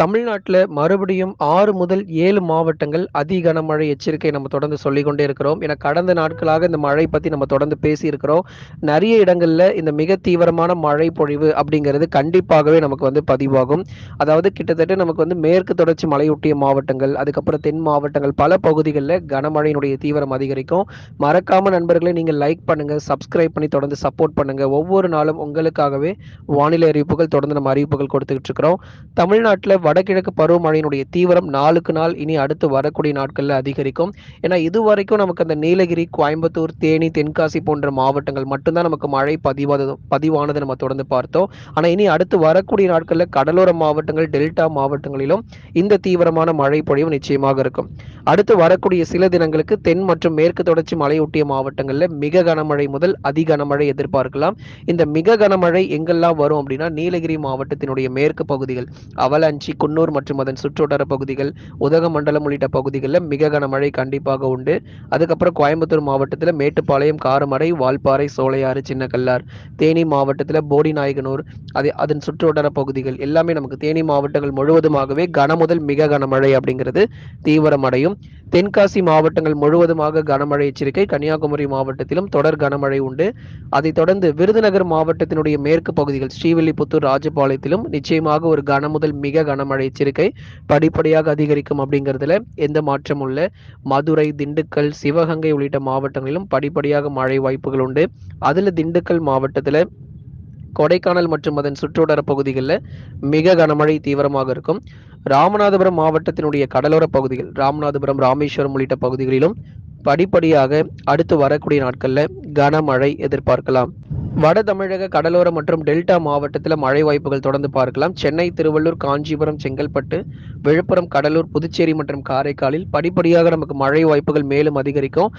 தமிழ்நாட்டில் மறுபடியும் ஆறு முதல் ஏழு மாவட்டங்கள் அதி கனமழை எச்சரிக்கை நம்ம தொடர்ந்து சொல்லிக்கொண்டே இருக்கிறோம். ஏன்னா கடந்த நாட்களாக இந்த மழை பற்றி நம்ம தொடர்ந்து பேசியிருக்கிறோம். நிறைய இடங்களில் இந்த மிக தீவிரமான மழை பொழிவு அப்படிங்கிறது கண்டிப்பாகவே நமக்கு வந்து பதிவாகும். அதாவது கிட்டத்தட்ட நமக்கு வந்து மேற்கு தொடர்ச்சி மலையொட்டிய மாவட்டங்கள் அதுக்கப்புறம் தென் மாவட்டங்கள் பல பகுதிகளில் கனமழையினுடைய தீவிரம் அதிகரிக்கும். மறக்காம நண்பர்களை நீங்கள் லைக் பண்ணுங்கள் சப்ஸ்கிரைப் பண்ணி தொடர்ந்து சப்போர்ட் பண்ணுங்கள் ஒவ்வொரு நாளும் உங்களுக்காகவே வானிலை அறிவிப்புகள் தொடர்ந்து நம்ம அறிவிப்புகள் கொடுத்துக்கிட்டு இருக்கிறோம். தமிழ்நாட்டில் வடகிழக்கு பருவமழையினுடைய தீவிரம் நாளுக்கு நாள் இனி அடுத்து வரக்கூடிய நாட்களில் அதிகரிக்கும். ஏன்னா இதுவரைக்கும் நமக்கு அந்த நீலகிரி கோயம்புத்தூர் தேனி தென்காசி போன்ற மாவட்டங்கள் மட்டும்தான் நமக்கு மழை பதிவானது பதிவானது நம்ம தொடர்ந்து பார்த்தோம். ஆனால் இனி அடுத்து வரக்கூடிய நாட்களில் கடலோர மாவட்டங்கள் டெல்டா மாவட்டங்களிலும் இந்த தீவிரமான மழை பொழிவு நிச்சயமாக இருக்கும். அடுத்து வரக்கூடிய சில தினங்களுக்கு தென் மற்றும் மேற்கு தொடர்ச்சி மலையொட்டிய மாவட்டங்களில் மிக கனமழை முதல் அதி கனமழை எதிர்பார்க்கலாம். இந்த மிக கனமழை எங்கெல்லாம் வரும் அப்படின்னா நீலகிரி மாவட்டத்தினுடைய மேற்கு பகுதிகள் அவலாஞ்சி குன்னூர் மற்றும் அதன் சுற்றுவட்டார பகுதிகள் உதகமண்டலம் உள்ளிட்ட பகுதிகளில் மிக கனமழை கண்டிப்பாக உண்டு. அதுக்கப்புறம் கோயம்புத்தூர் மாவட்டத்தில் மேட்டுப்பாளையம் காரமடை வால்பாறை சோலையாறு சின்னக்கல்லார் தேனி மாவட்டத்தில் போடி நாயகனூர் அது அதன் சுற்றுவட்டார பகுதிகள். எல்லாமே நமக்கு தேனி மாவட்டங்கள் முழுவதுமாகவே கனமுதல் மிக கனமழை அப்படிங்கிறது தீவிரமடையும். தென்காசி மாவட்டங்கள் முழுவதுமாக கனமழை எச்சரிக்கை. கன்னியாகுமரி மாவட்டத்திலும் தொடர் கனமழை உண்டு. அதைத் தொடர்ந்து விருதுநகர் மாவட்டத்தினுடைய மேற்கு பகுதிகள் ஸ்ரீவில்லிபுத்தூர் ராஜபாளையத்திலும் நிச்சயமாக ஒரு கனமுதல் மிக கனமழை எச்சரிக்கை படிப்படியாக அதிகரிக்கும் அப்படிங்கிறதுல எந்த மாற்றமும் இல்லை. மதுரை திண்டுக்கல் சிவகங்கை உள்ளிட்ட மாவட்டங்களிலும் படிப்படியாக மழை வாய்ப்புகள் உண்டு. அதில் திண்டுக்கல் மாவட்டத்தில் கொடைக்கானல் மற்றும் அதன் சுற்றுவட்டார பகுதிகளில் மிக கனமழை தீவிரமாக இருக்கும். ராமநாதபுரம் மாவட்டத்தினுடைய கடலோர பகுதிகள் ராமநாதபுரம் ராமேஸ்வரம் உள்ளிட்ட பகுதிகளிலும் படிப்படியாக அடுத்து வரக்கூடிய நாட்களில் கனமழை எதிர்பார்க்கலாம். வட தமிழக கடலோர மற்றும் டெல்டா மாவட்டத்தில் மழை வாய்ப்புகள் தொடர்ந்து பார்க்கலாம். சென்னை திருவள்ளூர் காஞ்சிபுரம் செங்கல்பட்டு விழுப்புரம் கடலூர் புதுச்சேரி மற்றும் காரைக்காலில் படிப்படியாக நமக்கு மழை வாய்ப்புகள் மேலும் அதிகரிக்கும்.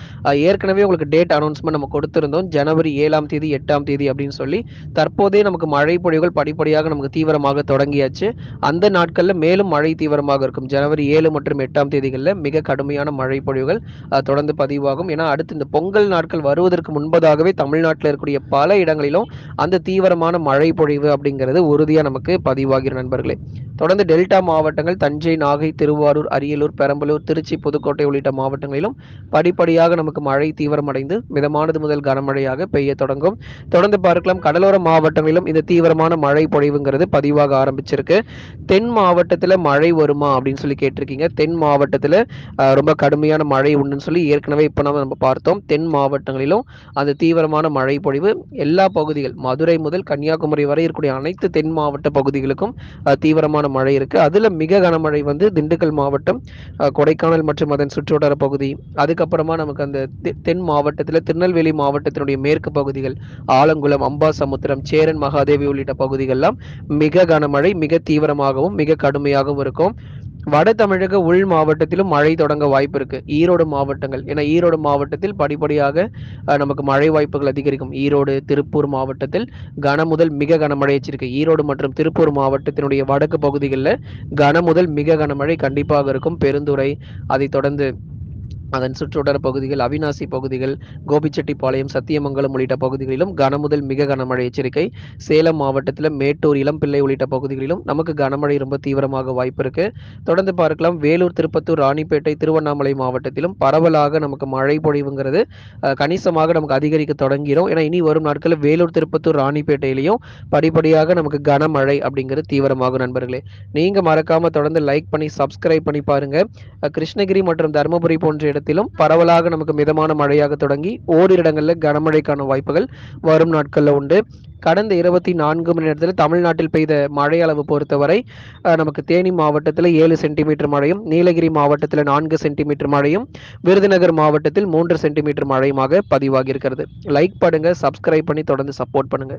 ஏற்கனவே உங்களுக்கு டேட் அனௌன்ஸ்மெண்ட் நம்ம கொடுத்திருந்தோம். ஜனவரி ஏழாம் தேதி எட்டாம் தேதி அப்படின்னு சொல்லி தற்போதே நமக்கு மழை பொழிவுகள் படிப்படியாக நமக்கு தீவிரமாக தொடங்கியாச்சு. அந்த நாட்களில் மேலும் மழை தீவிரமாக இருக்கும். ஜனவரி ஏழு மற்றும் எட்டாம் தேதிகளில் மிக கடுமையான மழை பொழிவுகள் தொடர்ந்து பதிவாகும். ஏன்னா அடுத்து இந்த பொங்கல் நாட்கள் வருவதற்கு முன்பதாகவே தமிழ்நாட்டில் இருக்கக்கூடிய பல இடங்களிலும் அந்த தீவிரமான மழை பொழிவு அப்படிங்கிறது உறுதியாக நமக்கு பதிவாகிற நண்பர்களே. தொடர்ந்து டெல்டா மாவட்டங்கள் தஞ்சை நாகை திருவாரூர் அரியலூர் பெரம்பலூர் திருச்சி புதுக்கோட்டை உள்ளிட்ட மாவட்டங்களிலும் படிப்படியாக நமக்கு மழை தீவிரமடைந்து மிதமானது முதல் கனமழையாக பெய்ய தொடங்கும். தொடர்ந்து பார்க்கலாம். கடலோர மாவட்டங்களிலும் இந்த தீவிரமான மழை பொழிவுங்கிறது பதிவாக ஆரம்பிச்சிருக்கு. தென் மாவட்டத்தில் மழை வருமா அப்படின்னு சொல்லி கேட்டிருக்கீங்க. தென் மாவட்டத்தில் ரொம்ப கடுமையான மழை உண்டுன்னு சொல்லி ஏற்கனவே இப்போ நம்ம நம்ம பார்த்தோம். தென் மாவட்டங்களிலும் அந்த தீவிரமான மழை பொழிவு எல்லா பகுதிகள் மதுரை முதல் கன்னியாகுமரி வரை இருக்கக்கூடிய அனைத்து தென் மாவட்ட பகுதிகளுக்கும் தீவிரமான மழை இருக்கு. அதுல மிக கனமழை வந்து திண்டுக்கல் மாவட்டம் கொடைக்கானல் மற்றும் அதன் சுற்றுவட்டார பகுதி. அதுக்கப்புறமா நமக்கு அந்த தென் மாவட்டத்தில் திருநெல்வேலி மாவட்டத்தினுடைய மேற்கு பகுதிகள் ஆலங்குளம் அம்பாசமுத்திரம் சேரன் மகாதேவி உள்ளிட்ட பகுதிகள்லாம் மிக கனமழை மிக தீவிரமாகவும் மிக கடுமையாகவும் இருக்கும். வட தமிழக உள் மாவட்டத்திலும் மழை தொடங்க வாய்ப்பு இருக்கு. ஈரோடு மாவட்டங்கள். ஏன்னா ஈரோடு மாவட்டத்தில் படிப்படியாக நமக்கு மழை வாய்ப்புகள் அதிகரிக்கும். ஈரோடு திருப்பூர் மாவட்டத்தில் கன முதல் மிக கனமழை எச்சரிக்கை. ஈரோடு மற்றும் திருப்பூர் மாவட்டத்தினுடைய வடக்கு பகுதிகளில் கன முதல் மிக கனமழை கண்டிப்பாக இருக்கும். பெருந்துறை அதை தொடர்ந்து அதன் சுற்றுவட்டார பகுதிகள் அவிநாசி பகுதிகள் கோபிச்செட்டிப்பாளையம் சத்தியமங்கலம் உள்ளிட்ட பகுதிகளிலும் கனமுதல் மிக கனமழை எச்சரிக்கை. சேலம் மாவட்டத்தில் மேட்டூர் இளம்பிள்ளை உள்ளிட்ட பகுதிகளிலும் நமக்கு கனமழை ரொம்ப தீவிரமாக வாய்ப்பு இருக்கு. தொடர்ந்து பார்க்கலாம். வேலூர் திருப்பத்தூர் ராணிப்பேட்டை திருவண்ணாமலை மாவட்டத்திலும் பரவலாக நமக்கு மழை பொழிவுங்கிறது கணிசமாக நமக்கு அதிகரிக்க தொடங்கிடும் ஏன்னா இனி வரும் நாட்களில் வேலூர் திருப்பத்தூர் ராணிப்பேட்டையிலையும் படிப்படியாக நமக்கு கனமழை அப்படிங்கிறது தீவிரமாகும் நண்பர்களே. நீங்க மறக்காம தொடர்ந்து லைக் பண்ணி சப்ஸ்கிரைப் பண்ணி பாருங்க. கிருஷ்ணகிரி மற்றும் தருமபுரி போன்ற நேரத்திலும் பரவலாக நமக்கு மிதமான மழையாக தொடங்கி ஓரிரு இடங்களில் கனமழைக்கான வாய்ப்புகள் வரும் நாட்களில் உண்டு. கடந்த இருபத்தி நான்கு மணி நேரத்தில் தமிழ்நாட்டில் பெய்த மழை அளவு பொறுத்தவரை நமக்கு தேனி மாவட்டத்தில் ஏழு சென்டிமீட்டர் மழையும் நீலகிரி மாவட்டத்தில் நான்கு சென்டிமீட்டர் மழையும் விருதுநகர் மாவட்டத்தில் மூன்று சென்டிமீட்டர் மழையுமாக பதிவாகி இருக்கிறது லைக் பண்ணுங்க சப்ஸ்கிரைப் பண்ணி தொடர்ந்து சப்போர்ட் பண்ணுங்க.